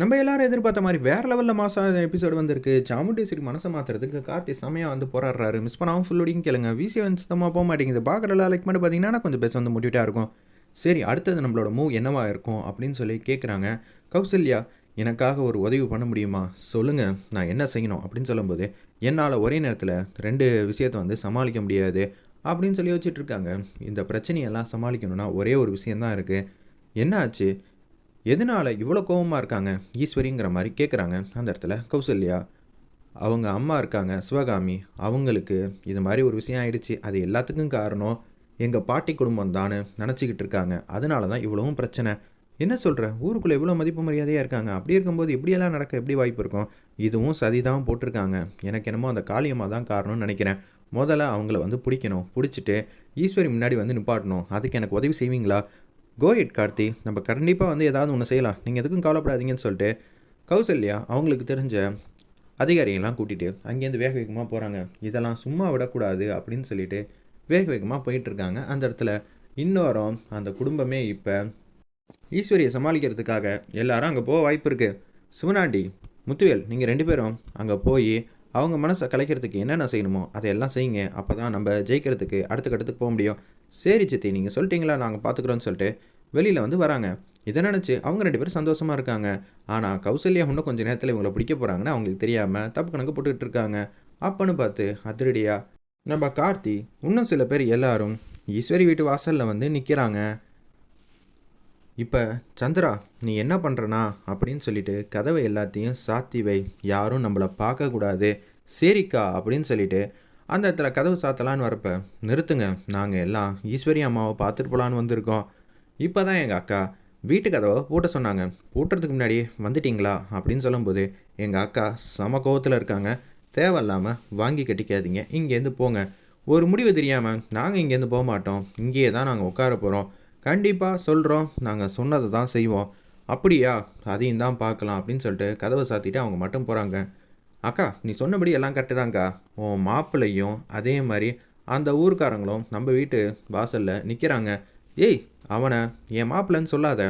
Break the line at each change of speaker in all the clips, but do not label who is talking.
நம்ம எல்லாரும் எதிர்பார்த்த மாதிரி வேற லெவலில் மாதம் எபிசோடு வந்திருக்கு. சாமுண்டேஸ்வரி மனசை மாத்துறதுக்கு கார்த்தி செமையாக வந்து போராடுறாரு. மிஸ் பண்ணாமல் ஃபுல்லோடையும் கேளுங்க. விசி வந்து சுத்தமாக போக மாட்டேங்குது. பார்க்குற லைக் மட்டும் பார்த்தீங்கன்னா கொஞ்சம் பேச வந்து மோட்டிவேட்டாக இருக்கும். சரி அடுத்தது நம்மளோட மூவ் என்னவா இருக்கும் அப்படின்னு சொல்லி கேட்குறாங்க கௌசல்யா எனக்காக ஒரு உதவி பண்ண முடியுமா? சொல்லுங்கள் நான் என்ன செய்யணும் அப்படின்னு சொல்லும்போது என்னால் ஒரே நேரத்தில் ரெண்டு விஷயத்தை வந்து சமாளிக்க முடியாது அப்படின்னு சொல்லி வச்சுட்டு இருக்காங்க. இந்த பிரச்சனையெல்லாம் சமாளிக்கணும்னா ஒரே ஒரு விஷயந்தான் இருக்குது என்ன ஆச்சு எதனால் இவ்வளோ கோவமாக இருக்காங்க? ஈஸ்வரிங்கிற மாதிரி கேட்குறாங்க அந்த இடத்துல கௌசல்யா அவங்க அம்மா இருக்காங்க சிவகாமி அவங்களுக்கு இது மாதிரி ஒரு விஷயம் ஆயிடுச்சு. அது எல்லாத்துக்கும் காரணம் எங்கள் பாட்டி குடும்பம் தானே நினச்சிக்கிட்டு இருக்காங்க. அதனால தான் இவ்வளவும் பிரச்சனை. என்ன சொல்கிற ஊருக்குள்ளே இவ்வளோ மதிப்பு மரியாதையாக இருக்காங்க. அப்படி இருக்கும்போது இப்படியெல்லாம் நடக்க எப்படி வாய்ப்பு இருக்கும்? இதுவும் சதி தான் போட்டிருக்காங்க. எனக்கு என்னமோ அந்த காளியம்மா தான் காரணம்னு நினைக்கிறேன். முதல்ல அவங்கள வந்து பிடிக்கணும். பிடிச்சிட்டு ஈஸ்வரி முன்னாடி வந்து நிப்பாட்டணும். அதுக்கு எனக்கு உதவி செய்வீங்களா? கோயிட் கார்த்தி. நம்ம கண்டிப்பாக வந்து ஏதாவது ஒன்று செய்யலாம். நீங்கள் எதுக்கும் கவலைப்படாதீங்கன்னு சொல்லிட்டு கௌசல்யா அவங்களுக்கு தெரிஞ்ச அதிகாரிகள்லாம் கூட்டிகிட்டு அங்கேருந்து வேக வேகமாக போகிறாங்க இதெல்லாம் சும்மா விடக்கூடாது அப்படின்னு சொல்லிட்டு வேக வேகமாக போயிட்டுருக்காங்க. அந்த இடத்துல இன்னொரும் அந்த குடும்பமே இப்போ ஈஸ்வரியை சமாளிக்கிறதுக்காக எல்லாரும் அங்கே போக வாய்ப்பு இருக்குது சிவனாண்டி முத்துவேல் நீங்கள் ரெண்டு பேரும் அங்கே போய் அவங்க மனசை கலைக்கிறதுக்கு என்னென்ன செய்யணுமோ அதையெல்லாம் செய்யுங்க. அப்போ தான் நம்ம ஜெயிக்கிறதுக்கு அடுத்த கட்டத்துக்கு போக முடியும். சரி சித்தி நீங்கள் சொல்லிட்டீங்களா? நாங்கள் பார்த்துக்குறோன்னு சொல்லிட்டு வெளியில் வந்து வராங்க. இதை நினச்சி அவங்க ரெண்டு பேரும் சந்தோஷமாக இருக்காங்க. ஆனால் கௌசல்யா இன்னும் கொஞ்சம் நேரத்தில் இவங்களை பிடிக்க போகிறாங்கன்னு அவங்களுக்கு தெரியாமல் தப்பு கணக்கு போட்டுக்கிட்டு இருக்காங்க. அப்பன்னு பார்த்து அதிரடியாக நம்ம கார்த்தி இன்னும் சில பேர் எல்லாரும் ஈஸ்வரி வீட்டு வாசலில் வந்து நிற்கிறாங்க இப்போ சந்திரா நீ என்ன பண்ணுறனா அப்படின்னு சொல்லிட்டு கதவை எல்லாத்தையும் சாத்தி வை. யாரும் நம்மளை பார்க்கக்கூடாது. சரிக்கா அப்படின்னு சொல்லிட்டு அந்த இடத்துல கதவு சாத்தலான்னு வரப்ப நிறுத்துங்க நாங்கள் எல்லாம் ஈஸ்வரி அம்மாவை பார்த்துட்டு போகலான்னு வந்திருக்கோம். இப்போ தான் எங்கள் அக்கா வீட்டு கதவை பூட்ட சொன்னாங்க. பூட்டுறதுக்கு முன்னாடி வந்துட்டிங்களா? அப்படின்னு சொல்லும்போது எங்கள் அக்கா சம கோவத்தில் இருக்காங்க. தேவையில்லாமல் வாங்கி கட்டிக்காதீங்க இங்கேருந்து போங்க. ஒரு முடிவு தெரியாமல் நாங்கள் இங்கேருந்து போக மாட்டோம். இங்கேயே தான் நாங்கள் உட்கார போகிறோம் கண்டிப்பாக சொல்கிறோம் நாங்கள் சொன்னதை தான் செய்வோம். அப்படியா? அதையும் தான் பார்க்கலாம். அப்படின்னு சொல்லிட்டு கதவை சாத்திட்டு அவங்க மட்டும் போகிறாங்க அக்கா நீ சொன்னபடி எல்லாம் கரெக்டு தான்க்கா. உன் மாப்பிள்ளையும் அதே மாதிரி அந்த ஊர்க்காரங்களும் நம்ம வீட்டு வாசலில் நிற்கிறாங்க ஏய் அவனை என் மாப்பிள்ளைன்னு சொல்லாத.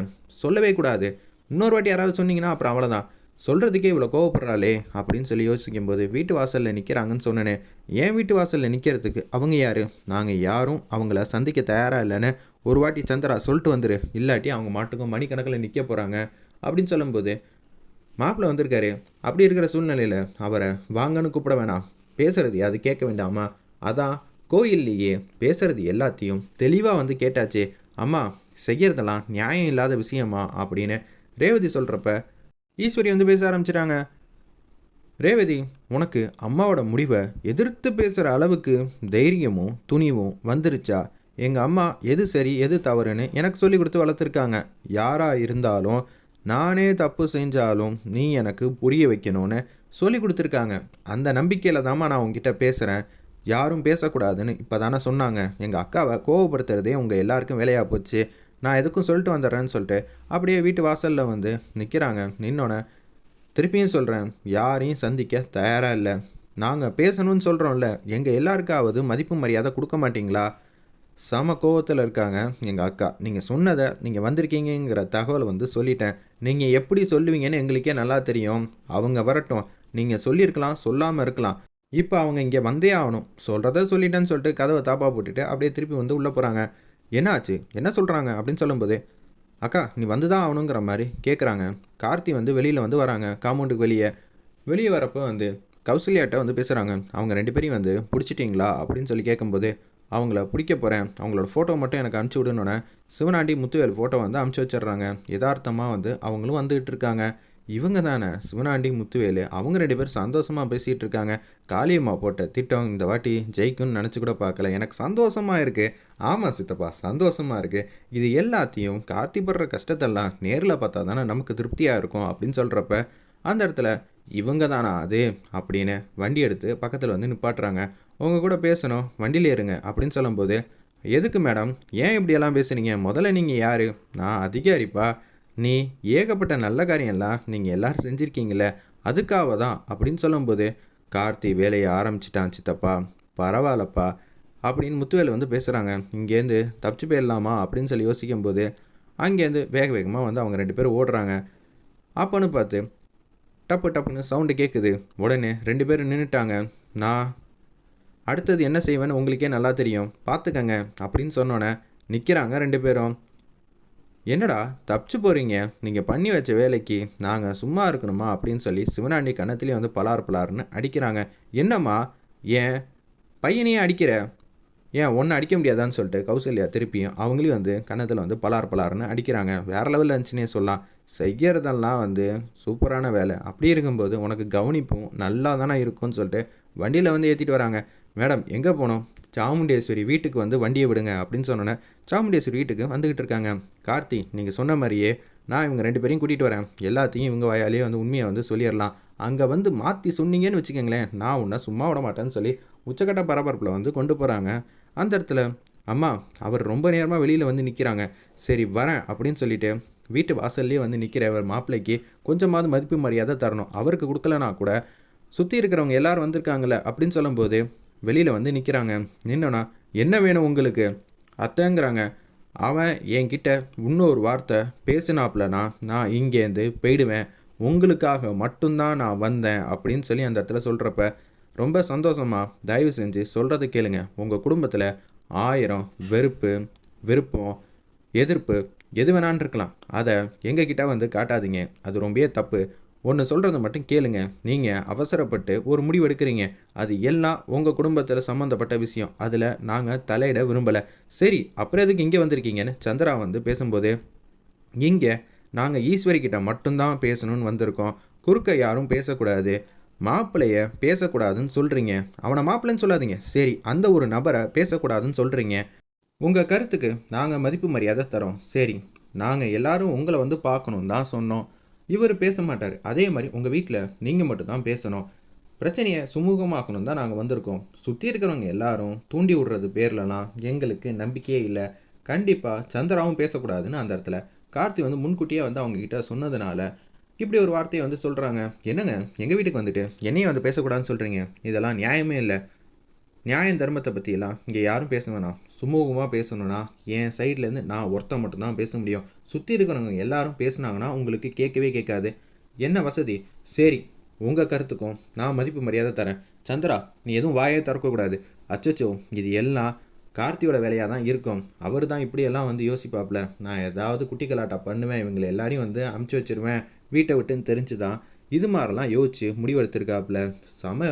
சொல்லவே கூடாது. இன்னொரு வாட்டி யாராவது சொன்னீங்கன்னா அப்புறம் அவ்வளோதான் சொல்கிறதுக்கே இவ்வளோ கோவப்படுறாளே அப்படின்னு சொல்லி யோசிக்கும்போது வீட்டு வாசலில் நிற்கிறாங்கன்னு சொன்னேனே. என் வீட்டு வாசலில் நிற்கிறதுக்கு அவங்க யார்? நாங்கள் யாரும் அவங்கள சந்திக்க தயாராக இல்லைன்னு ஒரு வாட்டி சந்திரா சொல்லிட்டு வந்துரு. இல்லாட்டி அவங்க மாட்டுக்கும் மணிக்கணக்கில் நிற்க போகிறாங்க அப்படின்னு சொல்லும்போது மாப்பிள்ளை வந்திருக்காரு. அப்படி இருக்கிற சூழ்நிலையில் அவரை வாங்கன்னு கூப்பிட வேணாம். பேசுறது அது கேட்க வேண்டாமா? அதான் கோயில்லையே பேசுறது எல்லாத்தையும் தெளிவாக வந்து கேட்டாச்சே. அம்மா செய்கிறதெல்லாம் நியாயம் இல்லாத விஷயமா? அப்படின்னு ரேவதி சொல்கிறப்ப ஈஸ்வரி வந்து பேச ஆரம்பிச்சிட்டாங்க. ரேவதி உனக்கு அம்மாவோட முடிவை எதிர்த்து பேசுகிற அளவுக்கு தைரியமும் துணிவும் வந்துருச்சா? எங்கள் அம்மா எது சரி எது தவறுன்னு எனக்கு சொல்லி கொடுத்து வளர்த்துருக்காங்க. யாராக இருந்தாலும் நானே தப்பு செஞ்சாலும் நீ எனக்கு புரிய வைக்கணும்னு சொல்லி கொடுத்துருக்காங்க. அந்த நம்பிக்கையில் தாம்மா நான் உங்ககிட்ட பேசுகிறேன் யாரும் பேசக்கூடாதுன்னு இப்போ தானே சொன்னாங்க. எங்கள் அக்காவை கோவப்படுத்துறதே உங்கள் எல்லாருக்கும் வேலையாக போச்சு. நான் எதுக்கும் சொல்லிட்டு வந்துடுறேன்னு சொல்லிட்டு அப்படியே வீட்டு வாசலில் வந்து நிற்கிறாங்க நின்னோன்னே திருப்பியும் சொல்கிறேன் யாரையும் சந்திக்க தயாராக இல்லை. நாங்கள் பேசணும்னு சொல்கிறோம்ல எங்கள் எல்லாருக்காவது மதிப்பு மரியாதை கொடுக்க மாட்டிங்களா? சம கோவத்தில் இருக்காங்க எங்கள் அக்கா. நீங்கள் சொன்னதை நீங்கள் வந்திருக்கீங்கிற தகவலை வந்து சொல்லிட்டேன். நீங்கள் எப்படி சொல்லுவீங்கன்னு எங்களுக்கே நல்லா தெரியும். அவங்க வரட்டும். நீங்கள் சொல்லியிருக்கலாம் சொல்லாமல் இருக்கலாம். இப்போ அவங்க இங்கே வந்தே ஆகணும். சொல்கிறத சொல்லிட்டேன்னு சொல்லிட்டு கதவை தாப்பா போட்டுட்டு அப்படியே திருப்பி வந்து உள்ளே போகிறாங்க என்ன ஆச்சு என்ன சொல்கிறாங்க அப்படின்னு சொல்லும்போது அக்கா நீ வந்து தான் ஆகணுங்கிற மாதிரி கேட்குறாங்க கார்த்தி வந்து வெளியில் வந்து வராங்க. காம்பவுண்டுக்கு வெளியே. வெளியே வரப்போ வந்து கௌசல்யாட்ட வந்து பேசுகிறாங்க அவங்க ரெண்டு பேரையும் வந்து பிடிச்சிட்டிங்களா? அப்படின்னு சொல்லி கேட்கும்போது அவங்கள பிடிக்க போகிறேன் அவங்களோட ஃபோட்டோ மட்டும் எனக்கு அனுப்பிச்சி விடணுன்னே சிவனாண்டி முத்துவேல் ஃபோட்டோ வந்து அனுப்பிச்சி வச்சிடுறாங்க. யதார்த்தமாக வந்து அவங்களும் வந்துகிட்டு இருக்காங்க. இவங்க தானே சிவனாண்டி முத்துவேலு அவங்க ரெண்டு பேரும் சந்தோஷமாக பேசிகிட்டு இருக்காங்க. காளியம்மா போட்ட திட்டம் இந்த வாட்டி ஜெயிக்கும்னு நினச்சி கூட பார்க்கல. எனக்கு சந்தோஷமாக இருக்குது ஆமாம் சித்தப்பா சந்தோஷமாக இருக்குது இது எல்லாத்தையும் கார்த்தி படுற கஷ்டத்தெல்லாம் நேரில் பார்த்தா தானே நமக்கு திருப்தியாக இருக்கும் அப்படின்னு சொல்கிறப்ப அந்த இடத்துல இவங்க தானா அது? அப்படின்னு வண்டி எடுத்து பக்கத்தில் வந்து நிப்பாட்டுறாங்க. உங்கள் கூட பேசணும் வண்டியில் ஏறுங்க அப்படின்னு சொல்லும்போது எதுக்கு மேடம்? ஏன் இப்படியெல்லாம் பேசுனீங்க? முதல்ல நீங்கள் யார்? நான் அதிகாரிப்பா. நீ ஏகப்பட்ட நல்ல காரியம்லாம் நீங்கள் எல்லோரும் செஞ்சுருக்கீங்களே அதுக்காக தான். அப்படின்னு சொல்லும்போது கார்த்தி வேலையை ஆரம்பிச்சிட்டான் சித்தப்பா. பரவாயில்லப்பா. அப்படின்னு முத்துவேல் வந்து பேசுகிறாங்க இங்கேருந்து தப்பிச்சு போயிடலாமா? அப்படின்னு சொல்லி யோசிக்கும்போது அங்கேருந்து வேக வேகமாக வந்து அவங்க ரெண்டு பேரும் ஓடுறாங்க. அப்போன்னு பார்த்து டப்பு டப்புன்னு சவுண்டு கேட்குது உடனே ரெண்டு பேரும் நின்றுட்டாங்க நான் அடுத்தது என்ன செய்வேன்னு உங்களுக்கே நல்லா தெரியும். பார்த்துக்கங்க. அப்படின்னு சொன்னோன்னே நிற்கிறாங்க ரெண்டு பேரும். என்னடா தப்பிச்சு போகிறீங்க நீங்கள் பண்ணி வச்ச வேலைக்கு நாங்கள் சும்மா இருக்கணுமா? அப்படின்னு சொல்லி சிவனாண்டி கணத்துலேயே வந்து பலார் பலார்னு அடிக்கிறாங்க. என்னம்மா? ஏன்? பையனையே அடிக்கிற? ஏன் ஒன்று அடிக்க முடியாதான்னு சொல்லிட்டு கௌசல்யா திருப்பியும் அவங்களையும் வந்து கன்னத்தில் வந்து பலார் பலார்னு அடிக்கிறாங்க. வேறு லெவலில் இருந்துச்சுன்னே சொல்லலாம். செய்கிறதெல்லாம் வந்து சூப்பரான வேலை. அப்படி இருக்கும்போது உனக்கு கவனிப்பும் நல்லா தானே இருக்கும்னு சொல்லிட்டு வண்டியில் வந்து ஏற்றிட்டு வராங்க. மேடம் எங்கே போனோம்? சாமுண்டேஸ்வரி வீட்டுக்கு வந்து வண்டியை விடுங்க அப்படின்னு சொன்னோன்னே சாமுண்டேஸ்வரி வீட்டுக்கு வந்துக்கிட்டு இருக்காங்க. கார்த்தி நீங்கள் சொன்ன மாதிரியே நான் இவங்க ரெண்டு பேரையும் கூட்டிகிட்டு வரேன். எல்லாத்தையும் இவங்க வாயாலேயே வந்து உண்மையை வந்து சொல்லிடலாம். அங்கே வந்து மாற்றி சொன்னீங்கன்னு வச்சுக்கோங்களேன் நான் உன்னை சும்மா விட மாட்டேன்னு சொல்லி உச்சக்கட்ட பரபரப்பில் வந்து கொண்டு போகிறாங்க அந்த இடத்துல அம்மா அவர் ரொம்ப நேரமாக வெளியில் வந்து நிற்கிறாங்க சரி வரேன் அப்படின்னு சொல்லிட்டு வீட்டு வாசல்லே வந்து நிற்கிற அவர் மாப்பிள்ளைக்கு கொஞ்சமாவது மதிப்பு மரியாதை தரணும். அவருக்கு கொடுக்கலனா கூட சுற்றி இருக்கிறவங்க எல்லாரும் வந்திருக்காங்களே அப்படின்னு சொல்லும்போது வெளியில் வந்து நிற்கிறாங்க நின்னோன்னா என்ன வேணும் உங்களுக்கு? அத்தைங்கிறாங்க. அவன் என்கிட்ட இன்னொரு வார்த்தை பேசினாப்லனா நான் இங்கேருந்து போயிடுவேன். உங்களுக்காக மட்டும்தான் நான் வந்தேன். அப்படின்னு சொல்லி அந்த இடத்துல சொல்கிறப்ப ரொம்ப சந்தோஷமாக தயவு செஞ்சு சொல்கிறது கேளுங்க. உங்கள் குடும்பத்தில் ஆயிரம் வெறுப்பு விருப்பம் எதிர்ப்பு எது வேணான்னு இருக்கலாம் அதை எங்ககிட்ட வந்து காட்டாதீங்க. அது ரொம்பவே தப்பு. ஒன்று சொல்கிறத மட்டும் கேளுங்க. நீங்கள் அவசரப்பட்டு ஒரு முடிவு எடுக்கிறீங்க. அது எல்லாம் உங்கள் குடும்பத்தில் சம்மந்தப்பட்ட விஷயம். அதில் நாங்கள் தலையிட விரும்பலை. சரி அப்புறம் எதுக்கு இங்கே வந்திருக்கீங்கன்னு சந்திரா வந்து பேசும்போது இங்கே நாங்கள் ஈஸ்வரி கிட்ட மட்டும்தான் பேசணும்னு வந்திருக்கோம். குறுக்க யாரும் பேசக்கூடாது. மாப்பிள்ளைய பேசக்கூடாதுன்னு சொல்கிறீங்க அவனை மாப்பிள்ளைன்னு சொல்லாதீங்க. சரி அந்த ஒரு நபரை பேசக்கூடாதுன்னு சொல்கிறீங்க உங்கள் கருத்துக்கு நாங்கள் மதிப்பு மரியாதை தரோம். சரி நாங்கள் எல்லாரும் உங்களை வந்து பார்க்கணும் தான் சொன்னோம். இவர் பேச மாட்டார் அதே மாதிரி உங்கள் வீட்டில் நீங்கள் மட்டும்தான் பேசணும். பிரச்சனையை சுமூகமாக்கணும் தான் நாங்கள் வந்திருக்கோம். சுற்றி இருக்கிறவங்க எல்லாரும் தூண்டி விடுறது பேர்லலாம் எங்களுக்கு நம்பிக்கையே இல்லை. கண்டிப்பாக சந்திராவும் பேசக்கூடாதுன்னு அந்த இடத்துல. கார்த்தி வந்து முன்கூட்டியே வந்து அவங்கக்கிட்ட சொன்னதுனால இப்படி ஒரு வார்த்தையை வந்து சொல்கிறாங்க என்னங்க? எங்கள் வீட்டுக்கு வந்துட்டு? என்னையும் வந்து பேசக்கூடாதுன்னு சொல்கிறீங்க இதெல்லாம் நியாயமே இல்லை. நியாயம் தர்மத்தை பற்றியெல்லாம் இங்கே யாரும் பேச வேணாம். சுமூகமாக பேசணும்னா என் சைட்லேருந்து நான் ஒருத்தன் மட்டும்தான் பேச முடியும். சுற்றி இருக்கிறவங்க எல்லாரும் பேசுனாங்கன்னா உங்களுக்கு கேட்கவே கேட்காது. என்ன வசதி? சரி உங்கள் கருத்துக்கும் நான் மதிப்பு மரியாதை தரேன். சந்திரா நீ எதுவும் வாயே திறக்கக்கூடாது அச்சச்சோ இது எல்லாம் கார்த்தியோட வேலையாக தான் இருக்கும். அவர் தான் இப்படியெல்லாம் வந்து யோசிப்பாப்ல. நான் ஏதாவது குட்டி கலாட்டா பண்ணுவேன். இவங்களை எல்லாரையும் வந்து அமுச்சு வச்சிருவேன். வீட்டை விட்டுன்னு தெரிஞ்சு தான் இது மாதிரிலாம் யோசிச்சு முடிவெடுத்திருக்காப்புல செம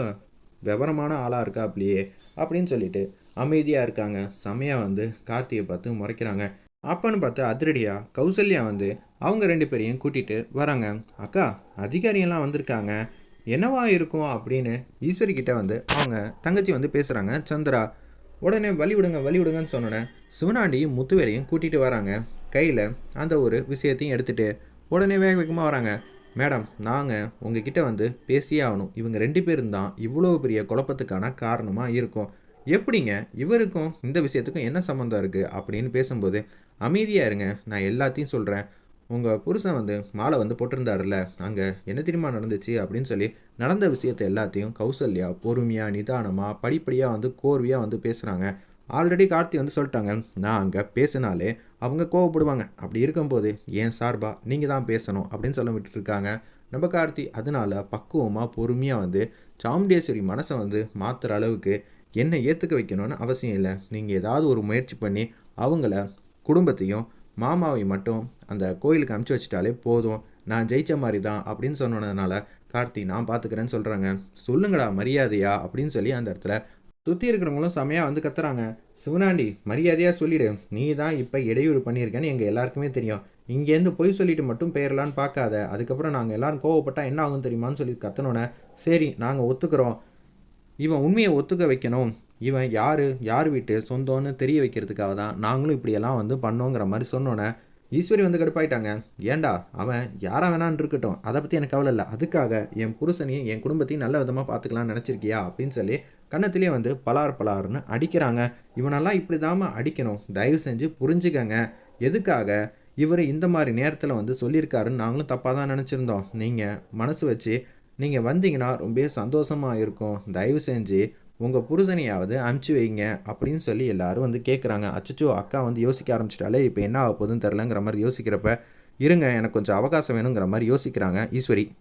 விவரமான ஆளாக இருக்காப்லையே அப்படின்னு சொல்லிட்டு அமைதியாக இருக்காங்க. செமையாக வந்து கார்த்தியை பார்த்து முறைக்கிறாங்க. அப்பான்னு பார்த்து அதிரடியாக கௌசல்யா வந்து அவங்க ரெண்டு பேரையும் கூட்டிகிட்டு வராங்க. அக்கா அதிகாரியெல்லாம் வந்திருக்காங்க. என்னவா இருக்கும்? அப்படின்னு ஈஸ்வரி கிட்டே வந்து அவங்க தங்கச்சி வந்து பேசுகிறாங்க சந்திரா உடனே வழி விடுங்க வழி விடுங்கன்னு சொன்னோன்னே சிவனாண்டியும் முத்துவேலையும் கூட்டிகிட்டு வராங்க. கையில் அந்த ஒரு விஷயத்தையும் எடுத்துகிட்டு உடனே வேக வேகமாக வராங்க. மேடம் நாங்கள் உங்ககிட்ட வந்து பேசியே ஆகணும். இவங்க ரெண்டு பேரும் தான் இவ்வளோ பெரிய குழப்பத்துக்கான காரணமாக இருக்கும். எப்படிங்க இவருக்கும் இந்த விஷயத்துக்கும் என்ன சம்மந்தம் இருக்குது அப்படின்னு பேசும்போது அமைதியாக இருங்க நான் எல்லாத்தையும் சொல்கிறேன் உங்கள் புருஷன் வந்து மாலை வந்து போட்டிருந்தாருல்ல அங்கே என்ன தெரியுமா நடந்துச்சு அப்படின்னு சொல்லி நடந்த விஷயத்தை எல்லாத்தையும் கௌசல்யா பொறுமையாக நிதானமாக படிப்படியாக வந்து கோர்வையாக வந்து பேசுகிறாங்க ஆல்ரெடி கார்த்தி வந்து சொல்லிட்டாங்க நான் அங்கே பேசினாலே அவங்க கோவப்படுவாங்க. அப்படி இருக்கும்போது ஏன் சார்பா? நீங்கள் தான் பேசணும். அப்படின்னு சொல்ல விட்டுருக்காங்க நம்ம கார்த்தி அதனால பக்குவமாக பொறுமையாக வந்து சாமுண்டேஸ்வரி மனசை வந்து மாற்றுற அளவுக்கு என்னை ஏற்றுக்க வைக்கணும்னு அவசியம் இல்லை. நீங்கள் ஏதாவது ஒரு முயற்சி பண்ணி அவங்கள குடும்பத்தையும் மாமாவையும் மட்டும் அந்த கோயிலுக்கு அமுச்சு வச்சிட்டாலே போதும். நான் ஜெயிச்ச மாதிரி தான் அப்படின்னு சொன்னதுனால கார்த்தி நான் பார்த்துக்கிறேன்னு சொல்கிறாங்க சொல்லுங்கடா மரியாதையா அப்படின்னு சொல்லி அந்த இடத்துல சுற்றி இருக்கிறவங்களும் செமையாக வந்து கத்துறாங்க. சிவனாண்டி மரியாதையாக சொல்லிவிடு நீ தான் இப்போ இடையூறு பண்ணியிருக்கேன்னு எங்கள் எல்லாருக்குமே தெரியும். இங்கேருந்து பொய் சொல்லிட்டு மட்டும் போயிடலான்னு பார்க்காத அதுக்கப்புறம் நாங்கள் எல்லோரும் கோவப்பட்டால் என்ன ஆகும் தெரியுமான்னு சொல்லி கத்தனோன்னே சரி நாங்கள் ஒத்துக்கிறோம். இவன் உண்மையை ஒத்துக்க வைக்கணும். இவன் யார்? யார் வீட்டு? சொந்தம்னு தெரிய வைக்கிறதுக்காக தான் நாங்களும் இப்படியெல்லாம் வந்து பண்ணோங்கிற மாதிரி சொன்னோன்னே ஈஸ்வரி வந்து கடுப்பாயிட்டாங்க. ஏண்டா? அவன் யாராக வேணான்னு இருக்கட்டும். அதை பற்றி எனக்கு கவலை இல்லை. அதுக்காக என் புருஷனையும் என் குடும்பத்தையும் நல்ல விதமாக பார்த்துக்கலாம்னு நினச்சிருக்கியா அப்படின்னு சொல்லி கன்னத்திலே வந்து பலார் பலார்னு அடிக்கிறாங்க. இவனெல்லாம் இப்படி தாம அடிக்கணும். தயவு செஞ்சு புரிஞ்சுக்கங்க. எதுக்காக இவர் இந்த மாதிரி நேரத்தில் வந்து சொல்லியிருக்காருன்னு நாங்களும் தப்பாக தான் நினச்சிருந்தோம். நீங்கள் மனசு வச்சு நீங்கள் வந்தீங்கன்னா ரொம்ப சந்தோஷமாக இருக்கும். தயவு செஞ்சு உங்கள் புருஷனையாவது அமுச்சு வைங்க அப்படின்னு சொல்லி எல்லாரும் வந்து கேட்குறாங்க அச்சச்சோ அக்கா வந்து யோசிக்க ஆரம்பிச்சிட்டாலே இப்போ என்ன ஆக போகுதுன்னு தெரிலங்கிற மாதிரி யோசிக்கிறப்ப இருங்க எனக்கு கொஞ்சம் அவகாசம் வேணுங்கிற மாதிரி யோசிக்கிறாங்க. ஈஸ்வரி.